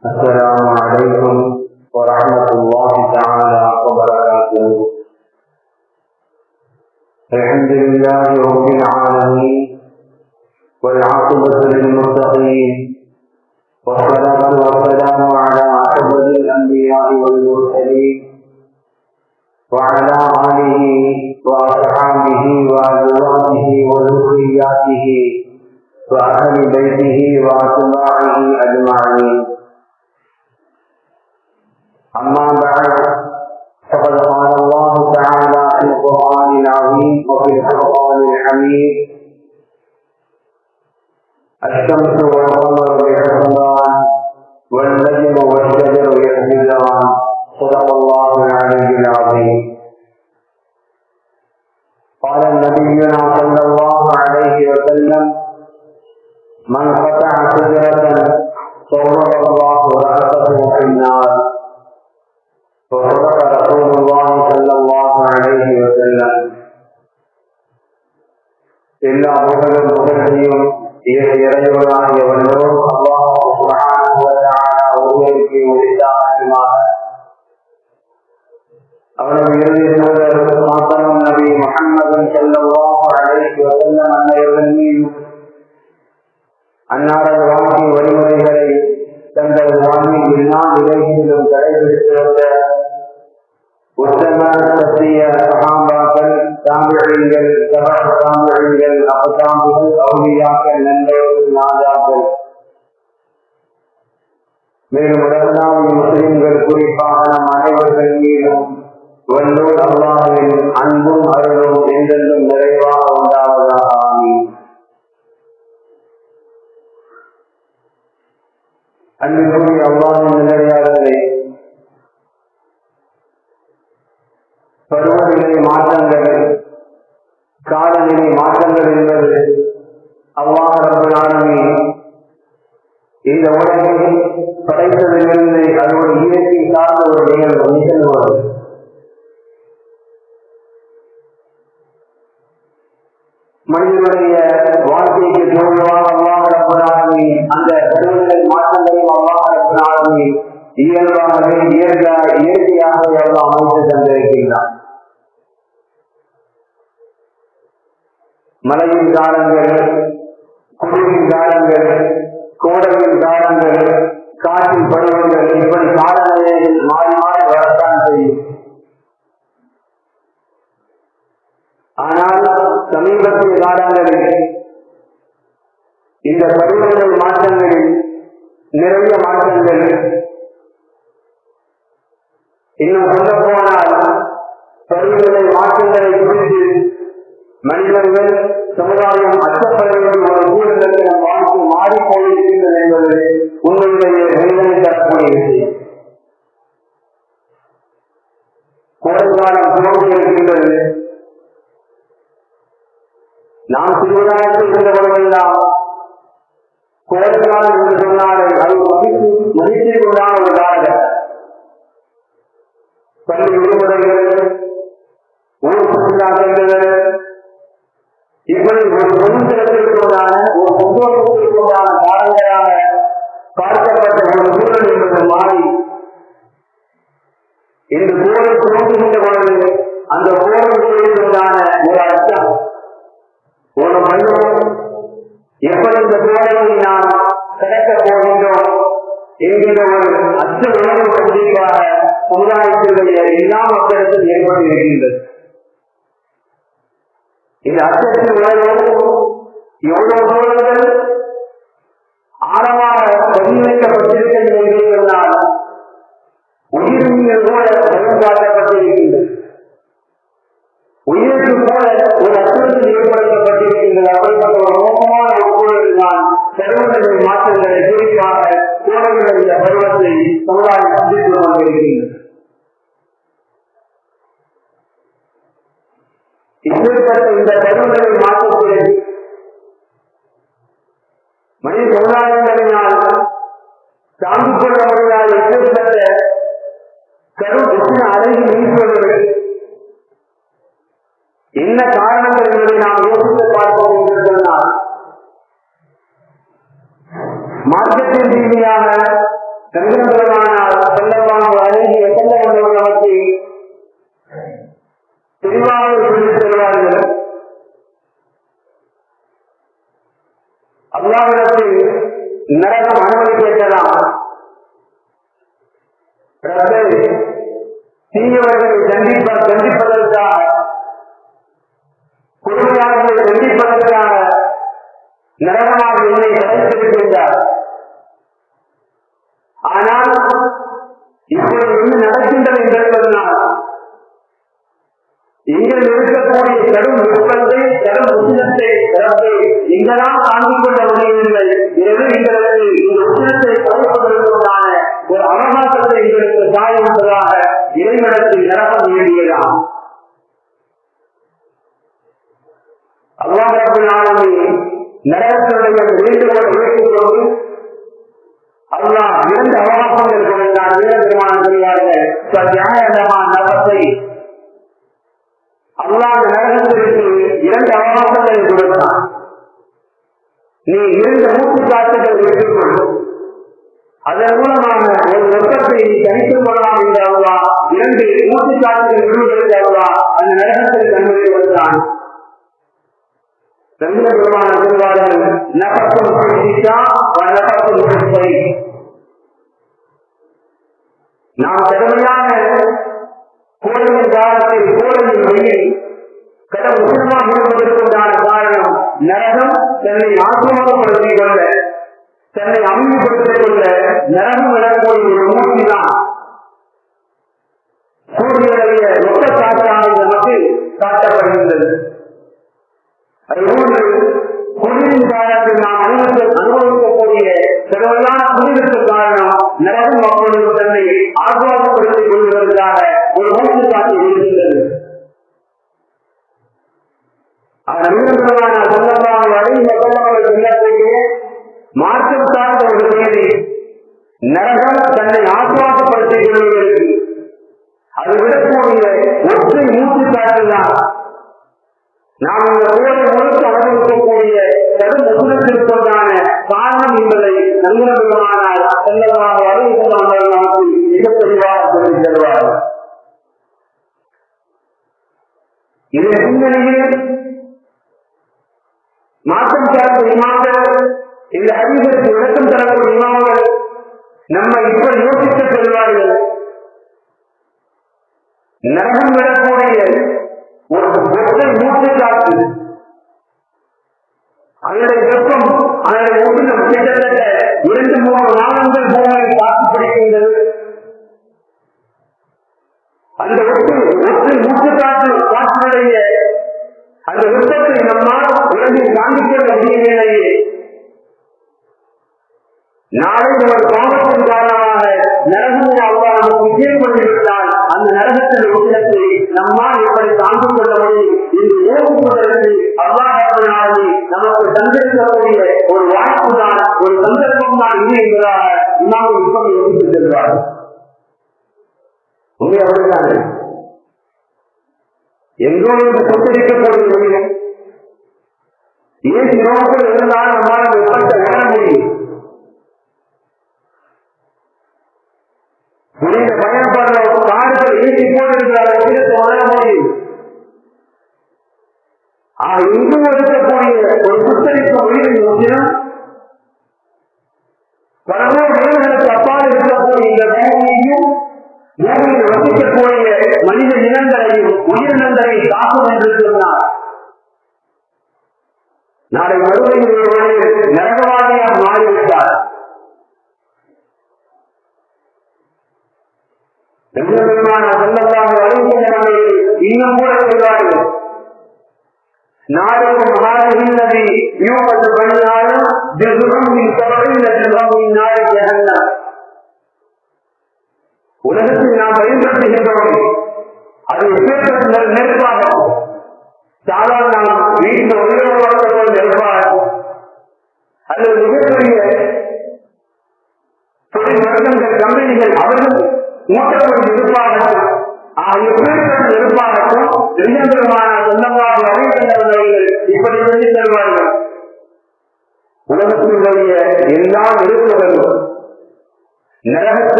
السلام عليكم ورحمة الله تعالى وبركاته. الحمد لله من قطع شجرة صورة الله رأسه في النار. فصدق رسول الله صلى الله عليه وسلم. إلا رجل مخزي அல்லாஹின் அன்பும் அருளும் என்றென்றும் நிறைவாக உண்டாவதாக. ஆமி அன்புக்குரிய அல்லாஹின் நிலையாளர்களே பருவநிலை மாற்றங்கள் காலநிலை மாற்றங்கள் என்பது அல்லாஹ் இந்த உலகில் படைத்ததிலிருந்து அது ஒரு இயற்கை சார்ந்த ஒரு நிகழ்வு. இடங்களில் இல்லாம மக்களுக்கு ஏற்பட்டு வருகின்றது தொழிலாளர்களினால் தாங்கிக் கொள்ள முடியாத இங்கே இருக்கக்கூடிய கடும் விருப்பத்தை கடும் உச்சிதத்தை ரப்பே, எங்களால் தாங்கிக் கொள்ள முடியவில்லை எனவே எங்களுக்கு இந்த உச்சிதத்தை குறைப்பதற்குண்டான ஒரு அவகாசத்தை எங்களுக்கு தாய் என்பதாக இறைவனத்தில் நரகம் வேண்டியதாம் அல்லாஹினாலுமே நரகத்தினுடைய வேண்டுகோளை உயர்த்துகிறோம் அல்லாஹ் இரண்டு அவகாசங்கள் கொடுத்தார். வீரபெருமான சொல்வார்கள் நரகத்தை அந்த நரகத்திற்கு இரண்டு அவகாசங்களை கொடுத்தான். நீ இரண்டு மூச்சு காற்றுகள் எடுத்துக்கொள். அதன் மூலமாக ஒரு வெப்பத்தை நீ தனித்துக் கொள்ளலாம் என்று அல்லா இரண்டு மூச்சு காற்றுகள் விடுவதற்கு அல்லா அந்த நரகத்தில் அனுமதி கொடுத்தான். சந்திர பெருமான சொல்வார்கள் நகர்த்தும் நகர்த்தும் நாம் கடுமையான கோடையின் வெயில் கடன் இருப்பதற்குண்டான காரணம் நரகம் தன்னை ஆக்கிரமப்படுத்திக் கொள்ள தன்னை அமைதிப்படுத்திக் கொள்ள நரகம் விளக்கூடிய ஒரு மூர்த்தி தான். சூரியனுடைய மொத்த காற்றானது நமக்கு காட்டப்படுகின்றது. அதுபோன்று குளிரின் காலத்தில் நாம் அனுபவிக்க அனுபவிக்கக்கூடிய சிலவெல்லாம் குளிருக்கு காரணம் நரகம் அப்பொழுது தன்னை ஆர்வப்படுத்திக் கொள்வதற்காக ஒரு மூச்சு காட்சி இருக்கின்றது. நவீனமான சொல்லமாக அடைந்த சொல்லமாக சொல்லக்கூடிய மாற்றம் சார்ந்த ஒரு நரகம் தன்னை ஆசுவாசப்படுத்திக் கொள்வதற்கு அது விடக்கூடிய ஒற்றை மூச்சு காற்றுதான் நாம் இந்த உலக முழுக்க அனுபவிக்கக்கூடிய கடும் முன்னத்திற்குண்டான காரணம் என்பதை நன்மனமான செல்லமாக அறிவிக்கலாம் நமக்கு மிக தெளிவாக சொல்லி தருவார்கள் இதன் பின்னணியில் மாற்றம் சார்ந்த இமாம்கள் இந்த அறிவிற்கு விளக்கம் தரக்கூடிய இமாம்கள் நம்மை இப்படி யோசித்து செல்வார்கள் நரகம் விடக்கூடிய ஒரு ஒற்றை மூச்சு காற்று அதனுடைய வெப்பம் அதனுடைய உடலும் கிட்டத்தட்ட இரண்டு மூணு மாதங்கள் பூமியை காத்து பிடிக்கின்றது. அந்த ஒற்று ஒற்றை மூச்சு காற்று காற்றினுடைய அந்த வெப்பத்தை நம்ம உலகில் தாங்கிக் கொள்ள முடியவில்லையே நாளை ஒரு பாவத்தின் காரணமாக நரகத்தை அவ்வா நமக்கு விஜயம் கொண்டிருந்தால் அந்த நரகத்தின் உச்சத்தை நம்மால் எப்படி தாங்கிக் கொள்ள முடியும் என்று ஓடுவதற்கு அவ்வாறு நமக்கு தந்திருக்கக்கூடிய ஒரு வாய்ப்பு தான் ஒரு சந்தர்ப்பம் தான் இல்லை என்பதாக இமாம் இப்படி யோசித்து செல்வார் உண்மை அப்படித்தானே எங்கோ இருந்து கொண்டிருக்கக்கூடிய முடியும் ஏன் நோக்கம் இருந்தால் நம்மால் வெப்பத்தை உணர முடியும். புனித பயன்படுற காடுகள் உயிரத்தை உணர முடியும். ஆக இங்கும் இருக்கக்கூடிய ஒரு புத்தரிப்பு உயிரின் முக்கியம் பலமோ வீரர்களுக்கு அப்பால் இருக்கக்கூடிய இந்த பூமியையும் பூமியில் வசிக்கக்கூடிய மனித இனங்களையும் உயிரினங்களை காக்கும் என்று சொன்னார். நாளை மறுபடியும் ஒருவரை நரகவாதியாக மாறிவிட்டார். பெருமான செல்லத்தாக இன்னும் கூட சொல்வார்கள் நாடு மாறுகின்றது யூபத்து பண்ணினாலும் திருகுமின் தொடரின் நாளை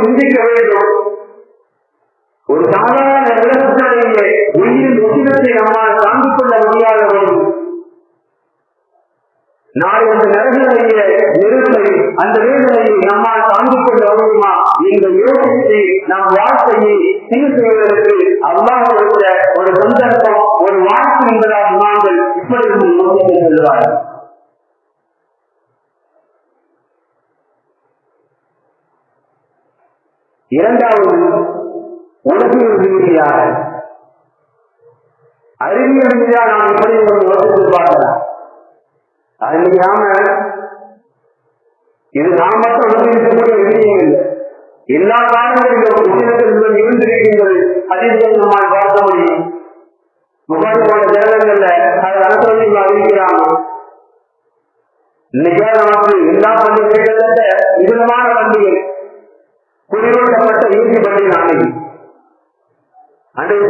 சிந்திக்க சிந்திக்க வேண்டும் இது நாம் மட்டும் அனுபவிக்கக்கூடிய விஷயம் இல்லை எல்லா காரணங்களிலும் புத்தகத்தில் இருந்திருக்கின்றது அதிகம் நம்மால் பார்க்க முடியும் முகாம் தேவங்கள்ல அது அரசு அறிவிக்கிறாங்க. இன்னைக்கே நமக்கு எல்லா பண்டிகைகள விதமான பண்டிகை. இறுதி பண்டிகை அன்னைக்கு அன்றைய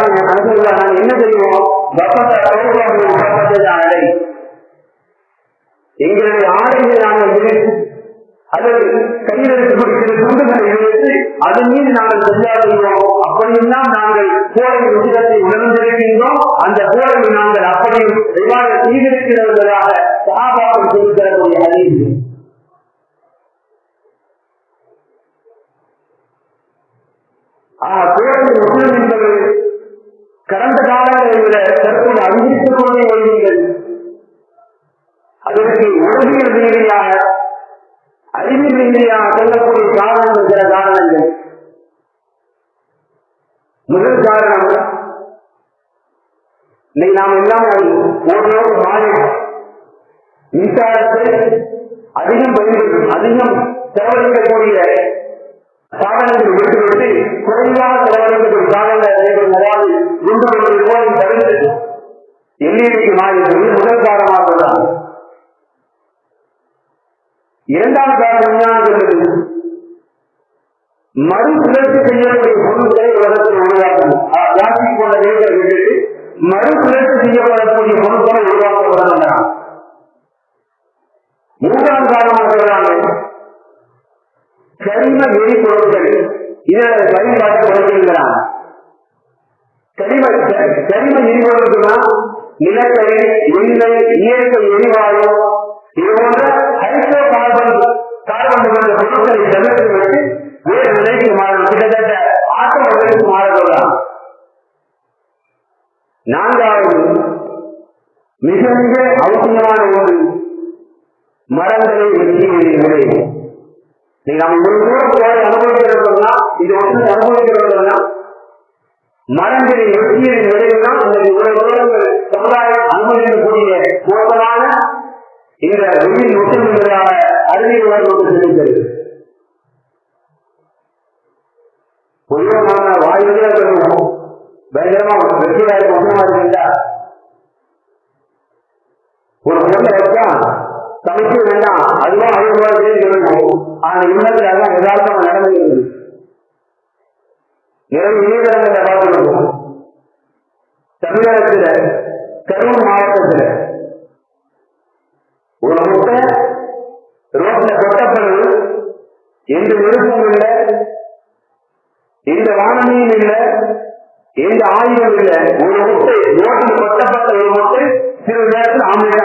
சொல்றாங்க அரசுல நாங்கள் என்ன செய்வோம் பப்பத்தை எங்களுடைய ஆடைகளை நாங்கள் விளைத்து அல்லது கையில் இருக்கக்கூடிய துண்டுகளை விளைத்து அதன் மீது நாங்கள் சரியா செய்வோம். அப்படியெல்லாம் நாங்கள் போரை உதிரத்தை உணர்ந்திருக்கின்றோம். அந்த போரை நாங்கள் அப்படி எவ்வாறு செய்திருக்கிறவர்களாக சகாபாக்கள் செய்து அறிவு ஆஹ் போரை உதிரம் என்பது கடந்த காலங்களை விட தற்போது அறிவித்துக் கொண்டே வருவீர்கள் அதற்கு உலகியல் ரீதியாக அறிவு ரீதியாக சொல்லக்கூடிய காரணங்கள் சில காரணங்கள். முதல் காரணம் இன்னைக்கு நாம் எல்லாம் ஓரளவு மாறி மின்சாரத்தை அதிகம் பயன்படுத்தி அதிகம் செலவழிக்கக்கூடிய சாதனங்கள் விட்டுவிட்டு குறைவாக செலவழிக்கக்கூடிய சாதனங்களை எல்லைக்கு மாறி முதல் காரணமாக தான் இரண்டாம் காரணம் என்ன சொல்றது மறு செய்யக்கூடிய பொருட்களை உலகத்தில் உருவாக்கணும். பிளாஸ்டிக் போன்ற வேலை விட்டுட்டு மறு செய்யப்படக்கூடிய பொருட்களை உருவாக்கப்படுகின்றன மூன்றாம் காரணமாக சொல்றாங்க கரிம எரிபொருட்கள். இதை பயன்பாட்டு கொடுக்கின்றான் கரிம கரிம எரிபொருட்கள்னா நிலக்கரி எண்ணெய் இயற்கை எரிவாயு இது போன்ற ஹைட்ரோ கார்பன் கார்பன் பொருட்களை தவிர்த்து விட்டு வேறு நிலைக்கு மாறும். கிட்டத்தட்ட ஆட்டோமொபைலுக்கு மாறலாம் நான்காவது மிக மிக அவசியமான ஒரு மரங்களை வெற்றி முறை நீங்க நம்ம ஒரு தூரம் போய் அனுபவிக்கிறோம்னா இது வந்து அனுபவிக்கிறோம்னா மரங்களை வெற்றியின் விளைவுதான் இந்த இவ்வளவு தூரங்கள் சமுதாயம் அனுமதிக்கக்கூடிய மோசமான இந்த வெயில் ஒட்டுமுறையான அறிவியல் உணர்வு தெரிவிக்கிறது பொதுவான வாயுவே பெறுவோம் பயங்கரமா வெற்றியாக ஒன்றமா இருக்கீங்களா ஒரு பொருளை வச்சா சமைக்க வேண்டாம். அதுவும் அழுகுவாதே சொல்லணும் ஆனா இல்லத்துல அதான் யதார்த்தமா நடந்துகிறது நிறைய இணையதளங்களை பார்த்துருக்கோம். தமிழகத்துல கரூர் மாவட்டத்தில் ஒரு முட்டை ரோட்ல கொட்டப்படுது எந்த விருப்பம் இல்லை எந்த வானமையும் இல்லை எந்த ஆயுதம் இல்லை. ஒரு முட்டை ரோட்டில் கொட்டப்பட்ட ஒரு முட்டை சிறு நேரத்தில் ஆம்பளை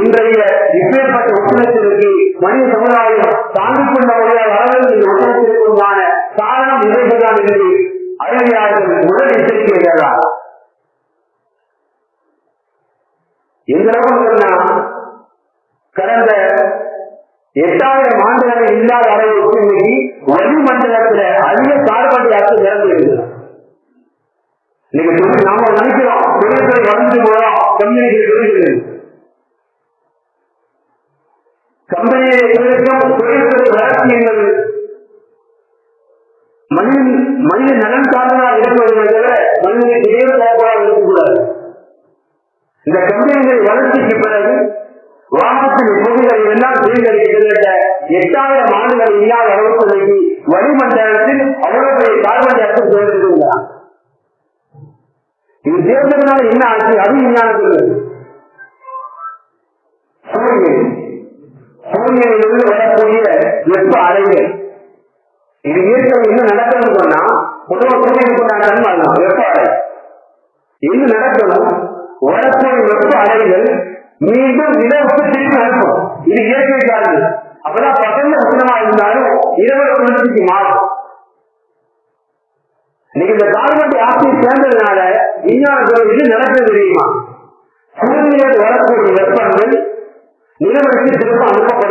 இன்றைய இப்பேற்பட்ட உச்சனத்திற்கு மனித சமுதாயம் தாங்கிக் கொண்ட வழியாக வரவேற்று இந்த காரணம் இவைகள்தான் என்று அறிவியாளர்கள் உடல் எச்சரிக்கைகிறார் எந்த அளவுக்கு சொன்னா கடந்த எட்டாயிரம் ஆண்டுகளில் இல்லாத அளவுக்கு இன்னைக்கு வளிமண்டலத்தில் அதிக கார்பன் டை ஆக்சைடு இறந்து இன்னைக்கு நாம நினைக்கிறோம் தொழில்துறை வளர்ந்து போறோம் கம்பெனிகள் வாகனத்தின் பொருள்களை எல்லாம் சேகரிக்கின்ற எட்டாயிரம் ஆண்டுகள் இல்லாத அளவுக்கு வளிமண்டலத்தில் அவ்வளவு பெரிய கார்பன் டை ஆக்சைடு சேர்ந்திருக்கிறார் இது சேர்ந்ததுனால என்ன ஆச்சு? அது விஞ்ஞானத்தில் சூரியன். சூரியனிலிருந்து வரக்கூடிய வெப்ப அலைகள். இது இயற்கை என்ன நடக்கணும்னு சொன்னா பொதுவாக சூரியனுக்கு நான் வெப்ப அலை. என்ன நடக்கணும் வரக்கூடிய வெப்ப அலைகள் மீண்டும் நிலவுக்கு திருப்பி அனுப்பும் இது இயற்கை காரணம் அப்பதான் பகல்ல உஷ்ணமா இருந்தாலும் இரவு குளிர்ச்சிக்கு மாறும். இன்னைக்கு இந்த கார்பன் ஆட்சியை சேர்ந்ததுனால விஞ்ஞானத்தில் இது நடக்க தெரியுமா? சூரியனில் வரக்கூடிய வெப்பங்கள் நிலவரத்தில் திரும்ப அனுப்பப்பட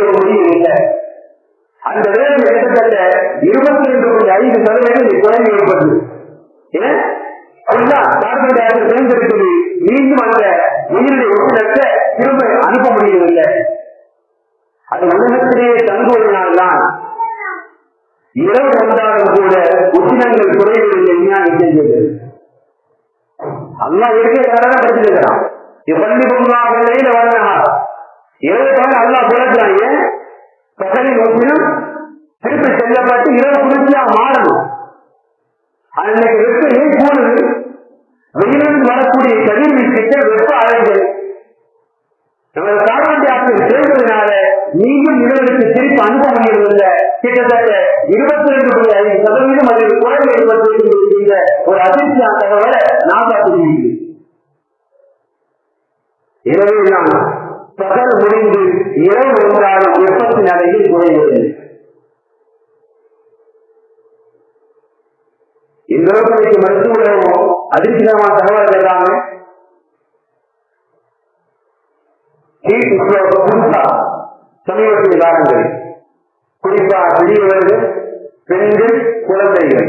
இல்லை. அந்த வேலை கிட்டத்தட்ட இருபத்தி ரெண்டு புள்ளி ஐந்து சதவீதம் குறைந்து ஏற்பட்டது ஏன்? அதுதான் கார்பன் டை ஆக்சைடு சேர்ந்திருக்கிறது மீண்டும் அந்த அது உலகத்திலேயே தங்குவதனால்தான் இரவு வந்தாலும் கூட உச்சினங்கள் குறைவில்லை விஞ்ஞானம் செஞ்சது அல்லா இயற்கை கடனை படிச்சிருக்கிறான் பள்ளி பொருளாக வரனா இரவு தவிர அல்லா குறைச்சான் ஏன் பகலின் ஒப்பினும் திருப்பி செல்லப்பட்டு இரவு குளிர்ச்சியா மாறணும். அன்னைக்கு வெப்ப ஏன் கூடுது வெயிலிருந்து வரக்கூடிய கதிர்வீச்சுக்கு வெப்ப அலைகள். நம்ம கார்பன் சேர்ந்ததுனால மீண்டும் நிலவரத்து திருப்பி அனுப்ப முடியவில்லை. கிட்டத்தட்ட இருபத்தி ரெண்டு புள்ளி ஐந்து சதவீதம் அதில் குறைவு ஏற்பட்டிருக்கின்ற ஒரு அதிர்ச்சியான தகவலை நான் பார்த்துக்கிறேன் எனவே நான் பகல் முடிந்து இரவு வந்தாலும் வெப்பத்தின் அலையில் குறைவதில்லை இந்த அளவுக்கு மருத்துவ அதிர்ச்சிகரமான தகவல் எல்லாமே புதுசா சமீபத்தில் காலங்கள் குறிப்பா பெரியவர்கள் பெண்கள் குழந்தைகள்.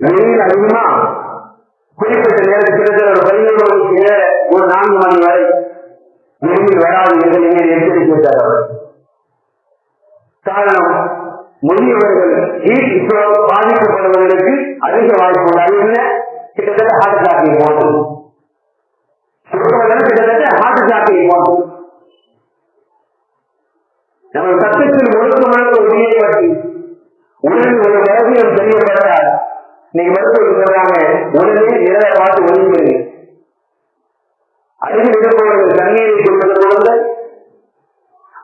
வெயில் அதிகமா குறிப்பிட்ட நேரத்தில் கிட்டத்தட்ட ஒரு ஒரு நான்கு மணி வரை வெயில் வராது என்று நீங்கள் எச்சரிக்கிறார் அவர். காரணம் முதியவர்கள் பாதிக்கப்படுவதற்கு அதிக வாய்ப்பு உண்டு கிட்டத்தட்ட ஹார்ட் அட்டாக் போன்றது சுருக்கமாக கிட்டத்தட்ட ஹார்ட் அட்டாக்கை நம்ம முழுக்க முழுக்க உறுதியப்பட்டு உடலில் ஒரு வைத்தியம் செய்யப்பட்டால் இன்னைக்கு மருத்துவர்கள் சொல்றாங்க உடனே நிழலை பார்த்து ஒதுங்குது அருகில் இருப்பவர்கள் தண்ணீரை கொடுப்பது கொடுங்க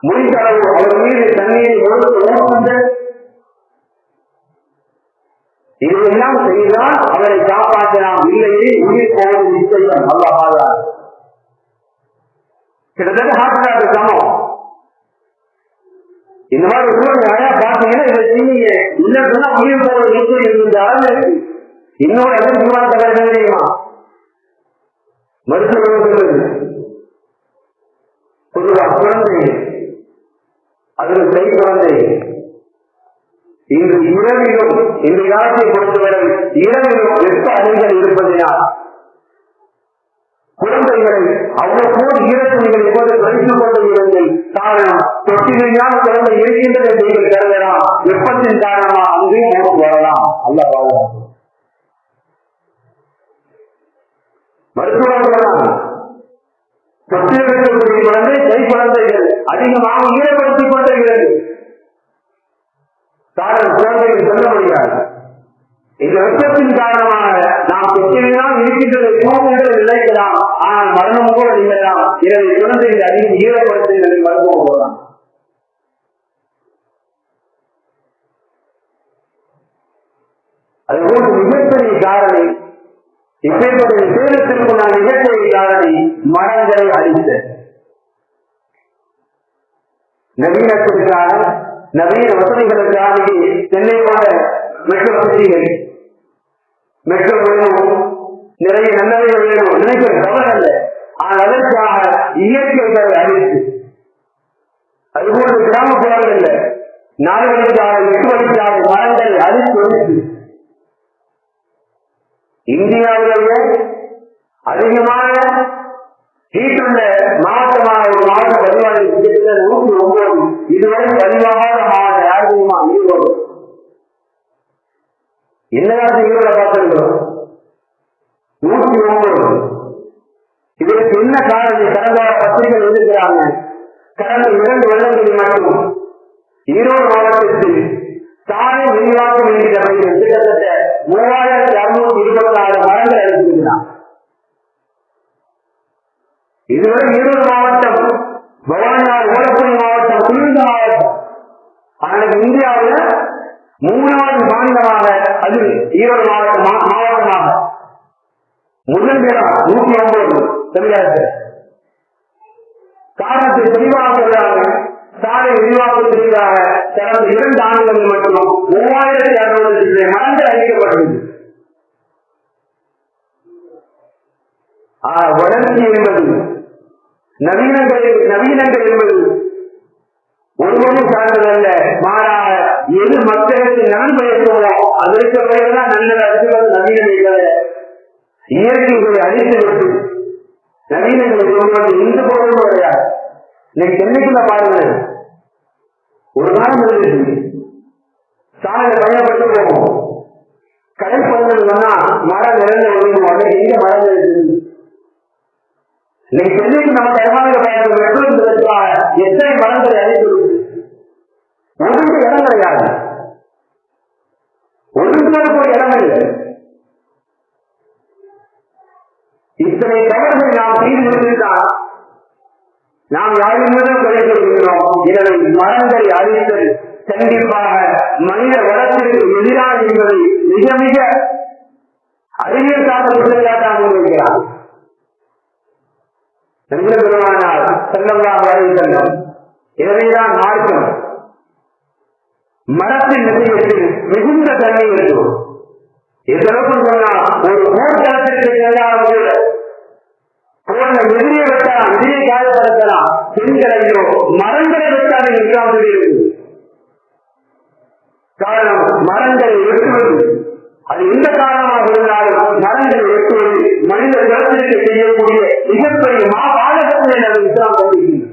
முடிந்த அளவு அவர் மீது தண்ணீரை கொடுத்து இதையெல்லாம் செய்தால் அவரை காப்பாற்றலாம் இல்லையே உயிர் போவது நிச்சயம் அல்ல கிட்டத்தட்ட ஹாஸ்பிட்டல் இந்த மாதிரி சூழ்நிலை நிறைய பாத்தீங்கன்னா இதை நீங்க இல்லைன்னா உயிர் போற நீச்சு இருந்த அளவு இன்னொரு எந்த தீவிர தெரியுமா? மருத்துவர்கள் பொதுவாக குழந்தை கை குழந்தை. இன்று இரவிலும் இன்று காலத்தை பொறுத்தவரை இரவிலும் வெப்ப அலைகள் இருப்பதினால் குழந்தைகளை அவ்வப்போது ஈரத்துணிகளை போது குறைத்துக் கொண்டு இருங்கள் காரணம் தொட்டிலான குழந்தை இருக்கின்றது என்று நீங்கள் கருதலாம். வெப்பத்தின் காரணமா? அங்கேயும் நமக்கு வரலாம் அல்ல வாழலாம் மருத்துவர்கள் தொட்டில் குழந்தை கை குழந்தைகள் அதிகமாக ஈடுபடுத்திக் கொண்டிருக்கிறது. காரணம் குழந்தைகள் சொல்ல முடியாது. இந்த வெப்பத்தின் காரணமாக நாம் தொட்டிலாம் இருக்கின்றது நோக்குகள் நினைக்கலாம். ஆனால் மரணம் கூட நிகழலாம் இரவு குழந்தைகள் அதிகம் ஈடுபடுத்துகிறது மருத்துவம் போகலாம் அதுபோல் மிகப்பெரிய காரணி. இப்பேற்பட்ட சேலத்திற்கு நான் மிகப்பெரிய காரணி மரங்களை அழித்த. நவீனத்திற்கான நவீன வசதிகளுக்காக சென்னை போன்ற மெட்ரோ சிட்டிகள் மெட்ரோ வேணும் நிறைய நல்லவைகள் வேணும் நினைக்கிற தவறு அல்ல. ஆனால் அதற்காக இயற்கைகளை அறிவித்து அதுபோன்று கிராமப்புறங்கள்ல நாலு நாடுகளுக்காக எட்டு வழிக்காக மரங்களை அழித்து இந்தியாவிலேயே என்ன காலத்து ஈரோட பார்த்திருக்கிறோம் நூற்றி ஒன்பது இதற்கு என்ன காரணம் கடந்த வார பத்திரிகை எழுதுகிறாங்க கடந்த இரண்டு வருடங்களில் மட்டும் ஈரோடு மாவட்டத்தில் சாலை விரிவாக்கம் என்கிற பெயரில் கிட்டத்தட்ட மூவாயிரத்தி அறுநூத்தி இருபத்தி நாலு மரங்கள் அளித்திருக்கிறார் இதுவரை ஈரோடு மாவட்டம் பவானியார் ஓலக்குடி மாவட்டம் குளிர்ந்த மாவட்டம் ஆனால் இந்தியாவில் மூணாவது மாநிலமாக அது ஈரோடு மாவட்டம் மா- மாவட்டமாக முதல் இடம் நூத்தி ஒன்பது தமிழகத்தில் காரணத்தை தெளிவாக சொல்றாங்க சாலை விரிவாக்கத்திற்காக கடந்த இரண்டு ஆண்டுகளில் மட்டும் மூவாயிரத்தி அறுநூறு மரங்கள் வளர்ச்சி என்பது நவீனங்கள் நவீனங்கள் என்பது ஒருவரும் சார்ந்ததல்ல மாறாக எது மக்களுக்கு நலன் பயக்குமோ அதற்கு பெயர்தான் நல்லது அடுத்தது நவீனம் என்பது இயற்கைகளை அழித்து விட்டு நவீனங்களை கொண்டு வந்து இந்த பொருளும் கிடையாது. இன்னைக்கு சென்னைக்குள்ள பாருங்க ஒரு காலம் இருந்துச்சு சாலையில பயணப்பட்டு போவோம். கடல் பகுதியில் சொன்னா மரம் நிறைந்த ஒழுங்கும் எங்க மரங்கள் இருக்குது இன்னைக்கு சென்னைக்கு நம்ம தரமான பயணம் மெட்ரோ எத்தனை மரங்கள் அழித்து ஒன்றுக்கு இடம் கிடையாது. ஒழுங்கு இடம் இல்லை. இத்தனை தவறுகள் நாம் செய்து விட்டுதான் நாம் யாருமே யாரிடமும் குறைந்திருக்கிறோம் எனவே மரங்களை அறிவித்தல் கண்டிப்பாக மனித வளத்திற்கு எதிராக என்பதை மிக மிக அறிவியல் சார்ந்த குற்றச்சாட்டாக பெருமானால் செல்லலாம் எனவேதான் மார்க்கம். மரத்தின் விஷயத்தில் மிகுந்த தன்மை இருக்கும் எந்த சொன்னால் சொன்னா ஒரு போர்க்களத்திற்கு சென்றாலும் கூட எதிரியை வெட்டலாம் எதிரியை காயப்படுத்தலாம் பெண்களையோ மரங்களை வெட்டாது இருக்காமல் இருக்கு காரணம் மரங்களை வெட்டுவது. அது எந்த காரணமாக இருந்தாலும் மரங்களை வெட்டுவது மனித குலத்திற்கு செய்யக்கூடிய மிகப்பெரிய மாபாடகத்தை நமது இஸ்லாம் கண்டிருக்கிறது.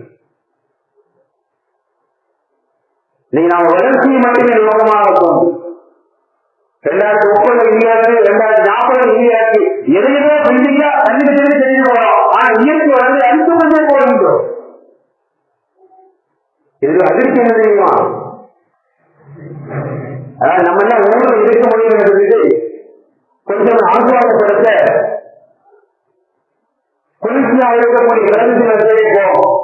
நாம் வளர்ச்சியை மட்டுமே நோக்கமாக இருக்கும். ரெண்டாயிரத்தி முப்பது இந்தியாவுக்கு ரெண்டாயிரத்தி நாற்பது இந்தியாவுக்கு எதையோ பில்டிங்கா கண்டுபிடிச்சு தெரிஞ்சு போறோம் ஆனா இயற்கை வந்து அழித்து கொண்டே போகின்றோம். இதுல அதிர்ச்சி என்ன தெரியுமா? அதாவது நம்ம என்ன ஊரில் இருக்க முடியும் முடியுங்கிறது கொஞ்சம் ஆசுவாசப்படுத்த குளிர்ச்சியாக இருக்கக்கூடிய பிரதேசத்தை போகும்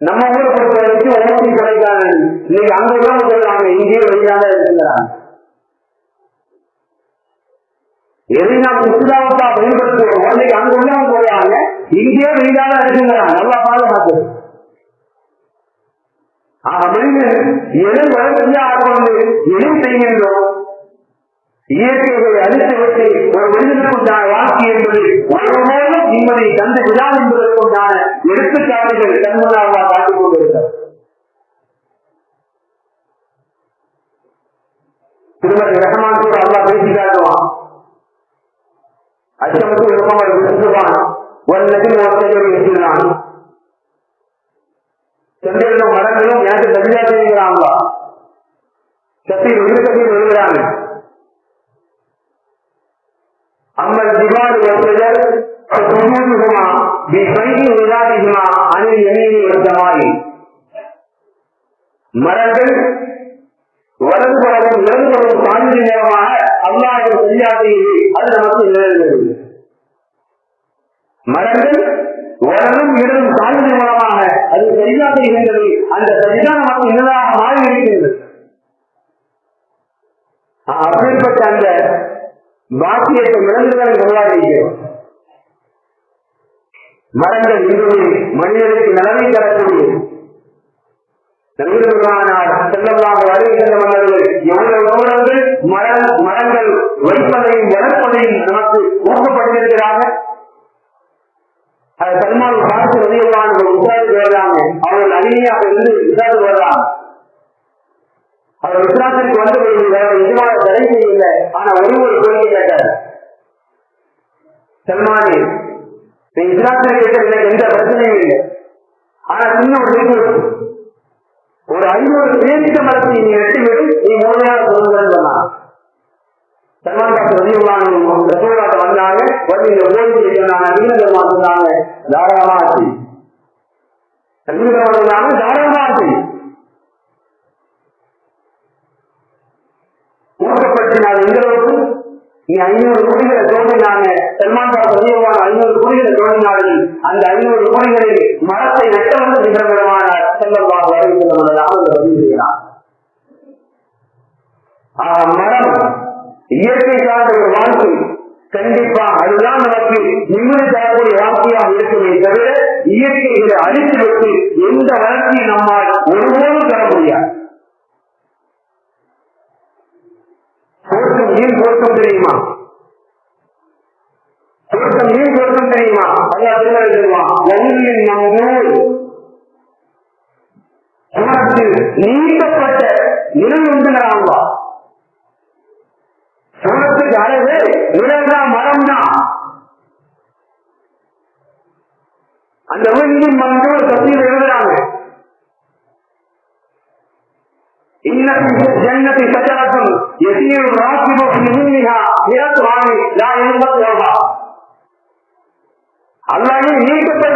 நம்ம ஊரை பொறுத்த வரைக்கும் ஓட்டி கிடைக்காது இன்னைக்கு அங்க எல்லாம் சொல்றாங்க இங்கேயே வெளியாக இருக்கிறாங்க எதை நாம் சுற்றுலாவுக்கா பயன்படுத்துவோம். அன்னைக்கு அங்க உள்ளவங்க சொல்றாங்க இங்கேயே வெளியாக இருக்குங்கிறாங்க. நல்லா பாதுகாப்பு. அப்படின்னு மனிதன் எதை வளர்ச்சியாக கொண்டு எதை செய்கின்றோம் இயற்கைகளை அழித்து விட்டு ஒரு மனிதனுக்குண்டான வாழ்க்கை என்பது ஒருபோதும் நிம்மதி தந்து விழா என்பதற்குண்டான எடுத்துக்காட்டுகள் கண்முன்னாக காட்டிக் கொண்டிருக்கிறார் திருமதி ரஹமான் அல்லா பேசி காட்டுவான் அச்சமத்து விருப்பம் விரும்புவான் ஒன்னதில் ஒருத்தையும் இருக்கிறான் எனக்கு தனியா செய்கிறாங்களா சத்தி விருதுகளில் எழுதுகிறாங்க அம்மன் திவாரி வசதர் சுமூகமா? பி பைகி விழாதிகுமா அணில் மரங்கள் வலது புறமும் சாந்தி நேரமாக அல்லாஹ் செய்யாதையே அது நமக்கு நிழல்கிறது மரங்கள் வலதும் இடதும் சரியா செய்கின்றது அந்த சரிதான் நமக்கு என்னதாக மாறி இருக்கிறது அப்படிப்பட்ட அந்த பாக்கியத்தை விலங்குகள் கொள்ளாதீர்கள் மரங்கள் இன்றும் மனிதனுக்கு நலனை தரக்கூடிய நபிகளானார் செல்லமாக வருகின்ற எவ்வளவு கௌரவங்கள் மரங்கள் வைப்பதையும் வளர்ப்பதையும் நமக்கு ஊக்கப்படுத்திருக்கிறார்கள் அது சல்மான் பார்த்து வதியவான விசாரித்து வர்றாங்க இருந்து அவர் வந்து நிஜமாக தடை செய்யல ஆனா ஒரு ஒரு கேட்டார். சல்மானி எந்த பிரச்சனையும் இல்லை. ஆனா சின்ன ஒரு ஒரு ஐநூறு பேசிட்ட மரத்தை நீ வெட்டி நீ முழுமையாக சொல்லுங்கள் சொன்னான் சல்மான் டாக்டர் ரஜிவான ரசோலாட்ட வந்தாங்க. வந்து இந்த சொன்னாங்க தாராளமா ஆச்சு. சொன்னாங்க தாராளமாக ஆச்சு ஊக்கப்படுத்தினார் எந்த அளவுக்கு? நீ ஐநூறு கோடிகளை தோன்றினாங்க சல்மான் டாக்டர் ஐநூறு கோடிகளை தோன்றினார்கள் அந்த ஐநூறு கோடிகளில் மரத்தை நட்டவர்கள் நிகழ்விடமான செல்லமாக வருகின்றதாக மரம் இயற்கை சார்ந்த ஒரு வாழ்க்கை. கண்டிப்பா அதுதான் நமக்கு நிம்மதி தரக்கூடிய வாழ்க்கையாக இருக்குமே தவிர இயற்கைகளை அழித்து விட்டு எந்த வளர்ச்சியை நம்மால் ஒருபோதும் தர முடியாது. தோற்றம் ஏன் தோற்றம் தெரியுமா? பொருத்தம் ஏன் பொருத்தம் தெரியுமா? அதான் திருமலை ஒன்றின் நம் உனக்கு நீக்கப்பட்ட நிலை உண்டுங்கிறாங்களா உனக்கு அழகு ನಮಲ್ಲಿ ಮಂದು ಗತಿ ವಿವರಣೆ ಇನ್ನ ಜನ್ನತಿ ಸಜಾತು ಯತೀರು ರಾತ್ರಿಗೂ ನಿಮಿಹ ಹಿರತ್ವಾಮಿ ಲಾ ಎಂಬತ್ತು ಅಲ್ಲಾಗೆ ಏಕತೆ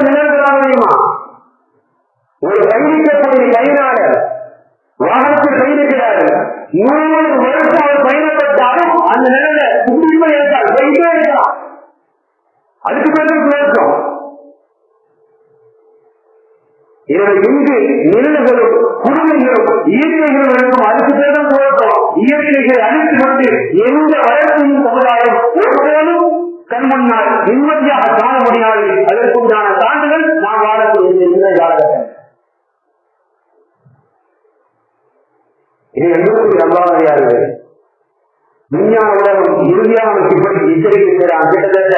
எங்கு நிழல்களும் குடும்பங்களும் இயற்கைகளும் இருக்கும். அதுக்கு பேரும் போட்டோம் இயற்கைகளை அழித்து கொண்டு எந்த வளர்ச்சியும் சமுதாயம் ஒருபோதும் கண் நிம்மதியாக காண முடியாது. அதற்குண்டான சான்றுகள் நாம் வாழக்கூடிய இன்றைய காலகட்டம் இது எங்களுக்கு நம்பாதையாரு விஞ்ஞான உலகம் இறுதியாக இப்படி எச்சரிக்கை கிட்டத்தட்ட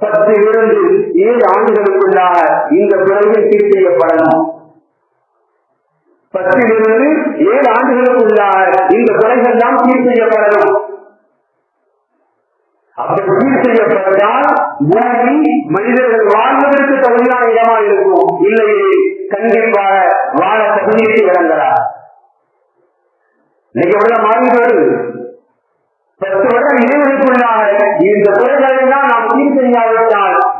பத்து இருந்து ஏழு ஆண்டுகளுக்குள்ளாக இந்த பிறகு சீர் பத்திலிருந்து ஏழு ஆண்டுகளுக்குள்ளாக இந்த பிறகு தான் சீர் செய்யப்படணும். அப்படி சீர் செய்யப்பட்டால் பூமி மனிதர்கள் வாழ்வதற்கு தகுதியான இடமா இருக்கும். இல்லையே கண்டிப்பாக வாழ தகுதியை இழந்தார் இன்னைக்கு உள்ள மாணவர்கள் பத்து வருடம் இடைவெளிக்குள்ளாக இந்த குறைகளை தான் நாம் சீர் செய்யாவிட்டால்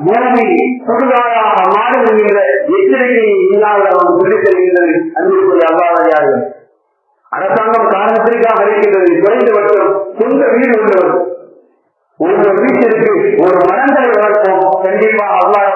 பூமி சுடுகாடாக மாறும் என்கிற எச்சரிக்கையை இல்லாத நாம் சொல்லித் தருகின்றது அன்புக்குரிய அவ்வாறு அரசாங்கம் காரணத்திற்காக இருக்கின்றது. குறைந்தபட்சம் சொந்த வீடு உள்ளவர். ஒவ்வொரு வீட்டிற்கு ஒரு மரங்களை வளர்ப்போம். கண்டிப்பா அல்லாஹ்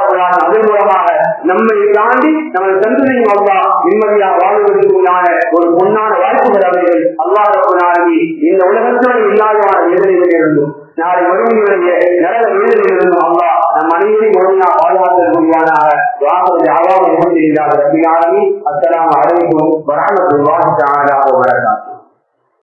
அது மூலமாக நம்மை தாண்டி நமது சந்ததியும் அல்லா நிம்மதியாக வாழ்வதற்குள்ளான ஒரு பொன்னான வாய்ப்புகள் அவர்கள் அல்லாஹ் இந்த உலகத்தில் இல்லாதவான வேதனைகள் இருந்தும் நாளை வறுமையுடைய நரக வேதனைகளிலிருந்தும் அல்லா நம் அனைவரையும் முழுமையாக பாதுகாத்தல் முடிவானாக வாசல் அவாவை செய்தார் ரபியானி அஸ்லாம் அலைக்கும் வரமத்துல்லாஹி தஆலா வபரகாத்துஹு